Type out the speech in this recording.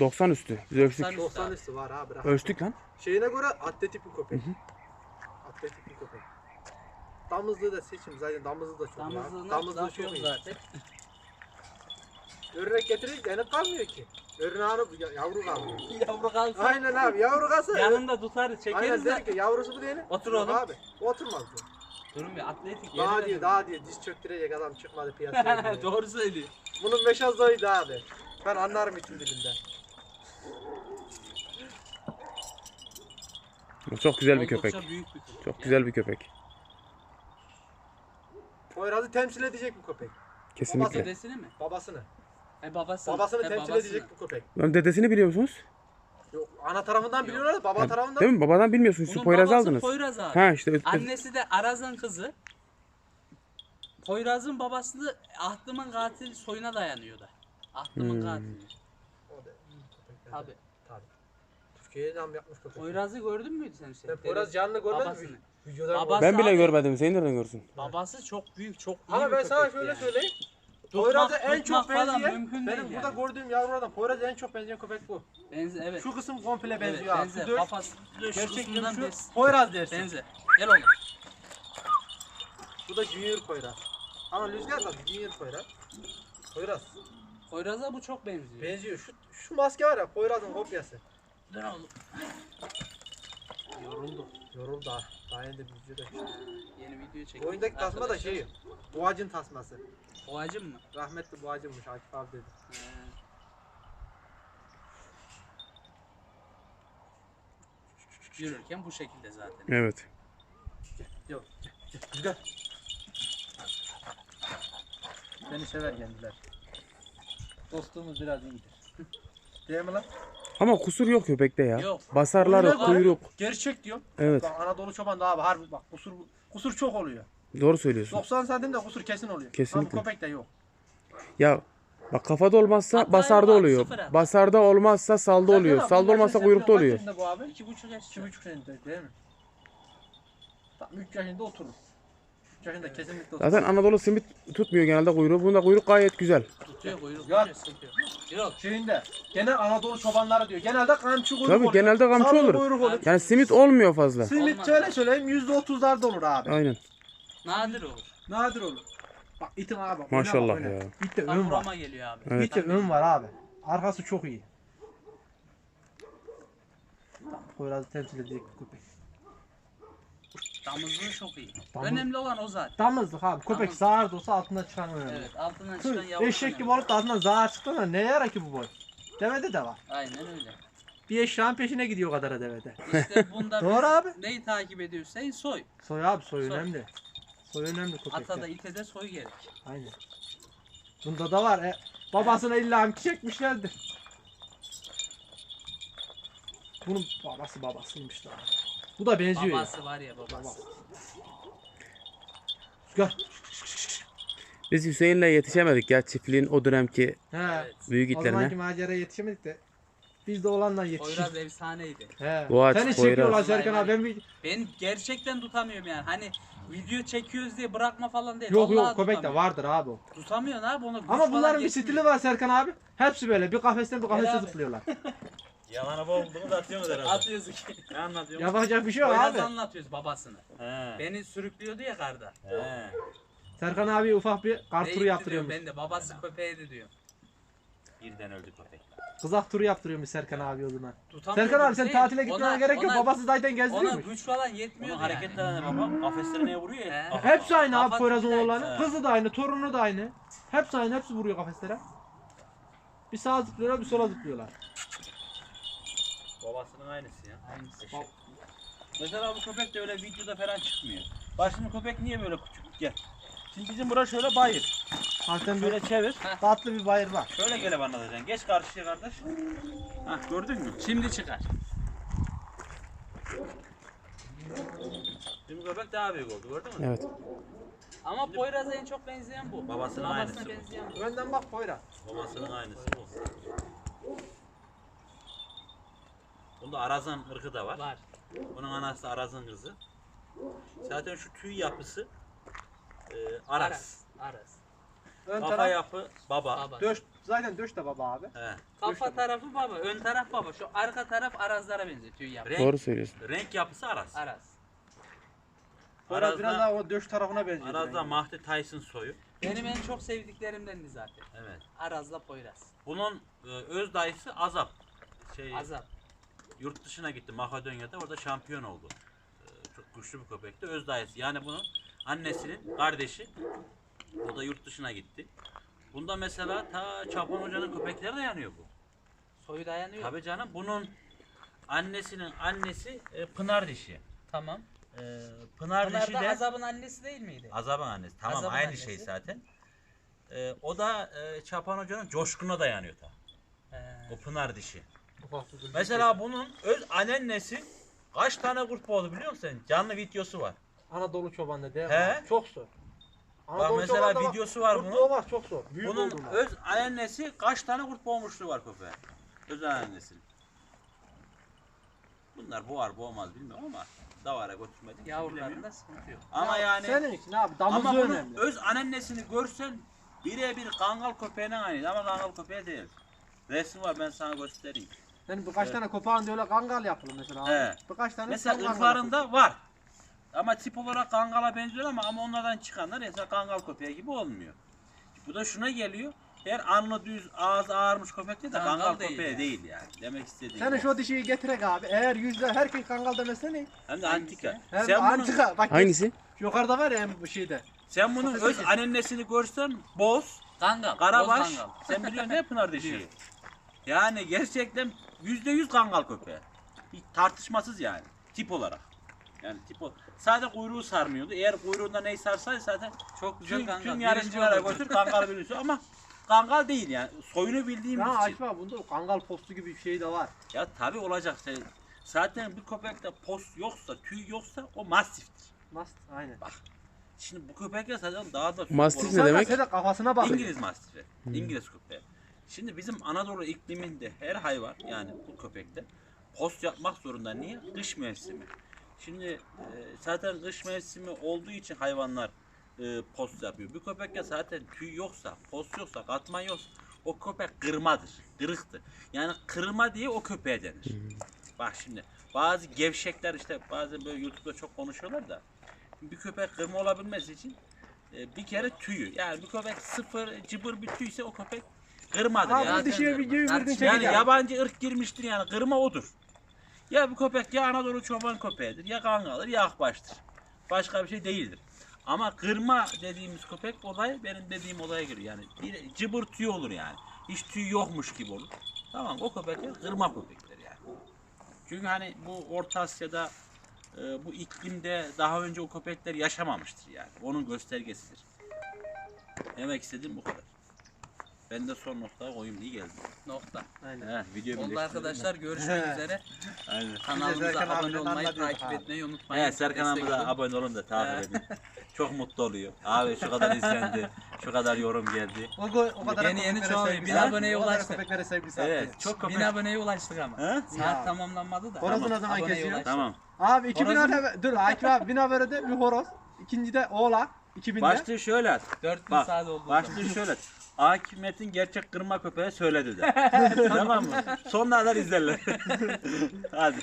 90 üstü. Biz ölçtük. 90 90 üstü var abi. rahat. Ölçtük lan. Şeyine göre atletik bir köpek. Atletik bir köpek. Damızlığı da seçim zaten damızlığı da çok var. Damızlığına Damızlığı laf çok iyi. zaten. Örnek getirince yanık kalmıyor ki. Örneğin alıp ya- yavru kalmıyor. Yavru kalsın. Aynen abi yavru kalsa. Yanında tutarız Aynen çekeriz der de. ki yavrusu bu diyelim. Otur oğlum. Abi oturmaz bu. Durun bir atletik Daha dur. daha diye diz çöktürecek adam çıkmadı piyasaya. Doğru söylüyor. Bunun meşazlığıydı abi. Ben anlarım için dilinden. Çok güzel bir köpek. büyük bir köpek. Çok güzel bir köpek. Poyraz'ı temsil edecek bu köpek. Kesinlikle. Dedesini mi? Babasını. E babasını. Babasını He, temsil babasını. edecek bu köpek. Lan dedesini biliyor musunuz? Yok, ana tarafından Yok. biliyorlar da baba Ha, tarafından. Değil mi? Babadan bilmiyorsunuz. Şu Bunun Poyraz'ı babası aldınız. Poyraz abi. Ha işte. Annesi de Araz'ın kızı. Poyraz'ın babası da Ahtım'ın katil soyuna dayanıyor da. Ahtım'ın Hmm. katili. O da iyi köpekler. Tabi. Tabii. Türkiye'ye nam yapmış köpek. Poyraz'ı gördün müydü sen işte? Sen Poyraz canlı görmedin mi? Videodan Babası- Ben bile abi- görmedim. Sen nereden görsün? Babası çok büyük, çok iyi Ama bir ben sana köpekti şöyle yani. söyleyeyim. Tutmak- Poyraz'a en tutmak çok falan benzeyen, mümkün benim değil burada yani. gördüğüm yavrulardan Poyraz'a en çok benzeyen köpek bu. Benze, evet. Şu kısım komple evet, benziyor abi. benze. Şu dört, Kafası gerçekten şu. Poyraz dersin. Benze. Gel oğlum. Bu da Junior Poyraz. Ama Rüzgar da Junior Poyraz. Poyraz. Poyraz'a bu çok benziyor. Benziyor. Şu, şu maske var ya Poyraz'ın kopyası. Dön oğlum. Yoruldu. Yoruldu ha. Daha yeni de bir videoda. Yeni video Bu çektik. oyundaki tasma da Arkadaşlar, şey. Boğacın tasması. Boğacım mı? Rahmetli boğacınmış Akif abi dedi. He. Yürürken bu şekilde zaten. Evet. Yok. Rüzgar. Beni sever kendiler. Dostluğumuz biraz iyidir. Değil mi lan? Ama kusur yok köpekte ya. Yok. Basarlar Kuyruk var. kuyruk. Gerçek diyor. Evet. Bak Anadolu çoban da abi harbi bak kusur kusur çok oluyor. Doğru söylüyorsun. 90 santim de kusur kesin oluyor. Kesinlikle. Ama köpek de yok. Ya bak kafada olmazsa Hatay basarda var, oluyor. sıfır hata. Basarda olmazsa salda oluyor. Serkan abi, Salda olmazsa kuyrukta Serkan oluyor. Yaşında bu abi? İki buçuk yaş. 2,5 yaşında değil mi? Tam 3 yaşında oturur. 3 yaşında kesinlikle oturur. Zaten Anadolu simit tutmuyor genelde kuyruğu. Bunda kuyruk gayet güzel. Tutuyor kuyruk. Sıkıyor. Yok. Şeyinde genel Anadolu çobanları diyor. Genelde kamçı kuyruk Tabii olur. genelde kamçı olur. kuyruk olur. Yani simit olmuyor fazla. Simit Olmaz. şöyle söyleyeyim %30'larda olur abi. Aynen. Nadir olur. Nadir olur. Bak itin abi. bak, Maşallah oyna bak, oyna. ya. İtte Tam ön var. geliyor abi. Evet. İtte ön var abi. Arkası çok iyi. Tam Poyraz'ı temsil edecek bir köpek. Damızlığı çok iyi. Damız- Önemli olan o zaten. Damızlık abi. Köpek Damız. sağır da olsa altından çıkan önemli. Evet altından çıkan yavru. Eşek gibi olup da altından zar çıktı da ne yarar ki bu boy? Devede de var. Aynen öyle. Bir eşeğin peşine gidiyor kadar devede. İşte bunda Doğru abi. neyi takip ediyorsan soy. Soy abi soy Soy. önemli. Soy önemli köpekte. Ata da ite de soy gerek. Aynen. Bunda da var. E, babasına illa amki çekmişlerdi. Bunun babası babasıymış da. Bu da benziyor Babası var ya babası. Gör. Biz Hüseyin'le yetişemedik ya çiftliğin o dönemki He. Büyük O zamanki itlerine. maceraya yetişemedik de. Biz de olanla yetiştik. Poyraz efsaneydi. He. Boğaç, Seni Poyraz. çekiyorlar Serkan abi. Ben bir... Ben gerçekten tutamıyorum yani. Hani video çekiyoruz diye bırakma falan değil. Yok Vallahi yok köpek de tutamıyorum. vardır abi o. Tutamıyorsun abi onu. Ama bunların bir stili var Serkan abi. Hepsi böyle bir kafesten bir kafese abi. zıplıyorlar. Yalana boğulduğunu da atıyorsunuz herhalde. Atıyoruz ki. Ne anlatıyorsun? Yapacak bir şey yok Poyraz abi. anlatıyoruz babasını. He. Beni sürüklüyordu ya karda. He. Serkan abi ufak bir kar turu yaptırıyormuş. Ben de babası köpeğiydi diyor. Birden öldü köpek. Kızak turu yaptırıyormuş Serkan abi o zaman. Tutamıyor Serkan abi sen değil. tatile gitmene Ona- gerek yok. ona- Babası zaten Ona gezdiriyormuş. güç falan yetmiyor Onun yani. hareketlerine baba kafesleri neye vuruyor ya. He. Kafa- Hepsi aynı abi Kafa oğlanı. aynı. Kızı da aynı, torunu da aynı. Hepsi aynı, hepsi vuruyor kafeslere. Bir sağa zıplıyorlar, bir sola zıplıyorlar. Babasının aynısı ya. Aynısı. Eşek. Mesela bu köpek de öyle videoda falan çıkmıyor. Bak şimdi köpek niye böyle küçük? Gel. Şimdi bizim bura şöyle bayır. Zaten böyle çevir. tatlı bir bayır var. Şöyle gelip anlatacaksın. Geç karşıya kardeş. Hah gördün mü? Şimdi çıkar. Şimdi köpek daha büyük oldu gördün mü? Evet. Ama Poyraz'a en çok benzeyen bu. Babasının Babasına aynısı benzeyen bu. Önden bak Poyraz. Babasının aynısı bu. Bunda Arazan ırkı da var. Var. Bunun anası Araz'ın kızı. Zaten şu tüy yapısı e, Aras. Aras. Aras. Ön Kafa taraf yapı baba. Baba. döş Zaten döş de baba abi. He. Kafa tarafı baba, ön taraf baba. Şu arka taraf arazlara benziyor tüy yap. Renk, Doğru söylüyorsun. renk yapısı Aras. Araz. Poyraz Araz'da- biraz daha o döş tarafına benziyor. Araz'da Mahdi Tyson soyu. Benim en çok sevdiklerimdendi zaten. Evet. Araz'la Poyraz. Bunun e, öz dayısı Azap. Şey, Azap. Yurt dışına gitti Makedonya'da orada şampiyon oldu. E, çok güçlü bir köpekti. Öz dayısı. Yani bunun annesinin kardeşi. O da yurt dışına gitti. Bunda mesela ta Çapan Hoca'nın köpekleri de yanıyor bu. Soyu dayanıyor. Tabii canım bunun annesinin annesi e, Pınar dişi. Tamam. E, Pınar dişi da de Azap'ın annesi değil miydi? Azab'ın annesi. Tamam Azab'ın aynı annesi. şey zaten. E, o da e, Çapan Hoca'nın coşkuna dayanıyor ta. He. O Pınar dişi. Bir Mesela bunun öz anneannesi kaç tane kurt boğdu biliyor musun? sen? Canlı videosu var. Anadolu çobanı değil mi? He. Çok zor. Bak mesela çobanda videosu var kurt bunun. boğmak çok zor. Büyük Bunun olduğunda. öz anneannesi kaç tane kurt boğmuşluğu var köpeğe. Öz anneannesinin. Bunlar boğar boğmaz bilmiyorum ama davara götürmedik. Yavrularında sıkıntı yok. Ama Ya yani Senin için abi damızı ama bunun önemli. öz anneannesini görsen birebir kangal köpeğine aynı ama kangal köpeği değil. Resim var ben sana göstereyim. Yani birkaç Evet. tane kopağın öyle kangal yapılır mesela. He. Birkaç tane Mesela kangal ırklarında var. Ama tip olarak kangala benziyor ama, ama onlardan çıkanlar mesela kangal köpeği gibi olmuyor. Bu da şuna geliyor. Her anlı düz ağız ağarmış köpek değil de Kangal kangal, değil köpeği yani. değil yani. Demek istediğim. Senin o. şu dişiyi getirek abi. Eğer yüzde herkes kangal demese ne? Hem de antika. Hem Sen bunun, antika. Bak Hangisi? yukarıda var ya hem bu şeyde. sen bunun öz anneannesini görsen boz, Kangal. karabaş. boz kangal. sen biliyorsun ne Pınar dişi. Yani gerçekten yüzde yüz kangal köpeği. Hiç tartışmasız yani. Tip olarak. Yani tip o. Sadece kuyruğu sarmıyordu. Eğer kuyruğunda neyi sarsaydı zaten Çok güzel tüm, kangal. tüm Birinci yarışmalara götür kangal biliyorsun ama kangal değil yani. Soyunu bildiğimiz Ya için. açma bunda o kangal postu gibi bir şey de var. Ya tabi olacak. Şey. Zaten bir köpekte post yoksa, tüy yoksa o mastiftir. Mast aynen. Şimdi bu köpekler zaten daha da Mastif ne Sen demek? de kafasına bak. İngiliz mastifi. İngiliz köpeği. Şimdi bizim Anadolu ikliminde her hayvan yani bu köpekte post yapmak zorunda. Niye? Kış mevsimi. Şimdi e, zaten kış mevsimi olduğu için hayvanlar e, post yapıyor. Bir köpekte zaten tüy yoksa, post yoksa, katman yoksa o köpek kırmadır, kırıktır. Yani kırma diye o köpeğe denir. Bak şimdi bazı gevşekler işte bazen böyle YouTube'da çok konuşuyorlar da bir köpek kırma olabilmesi için e, bir kere tüyü. Yani bir köpek sıfır cıbır bir tüyse o köpek kırmadır Abi yani. dişiye videoyu Tartışma verdin Çekil Yani yabancı ırk girmiştir yani kırma odur. Ya bu köpek ya Anadolu çoban köpeğidir ya kangaldır ya akbaştır. Başka bir şey değildir. Ama kırma dediğimiz köpek olay benim dediğim olaya giriyor. Yani bir cıbır tüy olur yani. Hiç tüy yokmuş gibi olur. Tamam o köpekler kırma köpekler yani. Çünkü hani bu Orta Asya'da e, bu iklimde daha önce o köpekler yaşamamıştır yani. Onun göstergesidir. Demek istediğim bu kadar. Ben de son noktaya koyayım diye geldim. Nokta. Aynen. He, video Oldu birleştirdim. arkadaşlar görüşmek üzere. Aynen. Kanalımıza Serkan abone olmayı, takip etmeyi unutmayın. He, Serkan Destek abone olun da takip edin. Çok mutlu oluyor. Abi şu kadar izlendi, şu kadar yorum geldi. O, o, o kadar Yeni- yeni köpeklere çoğalıyor. sevgisi Bin attı. aboneye O kadar ulaştık. köpeklere Evet, çok köpek. Bin aboneye ulaştık ama. He? Saat Ya. tamamlanmadı da. Horozun ne zaman Aboneye kesiyor? ulaştık. Tamam. Abi 2000 Horozun- haber, dur Akif abi 1000 haberde bir horoz. İkinci de oğlak. 2000'de. Başlığı şöyle at. 4000 Bak, saat oldu. başlığı şöyle at. Akif Metin gerçek kırma köpeği söyledi de. tamam mı? Sonuna kadar izlerler. Hadi.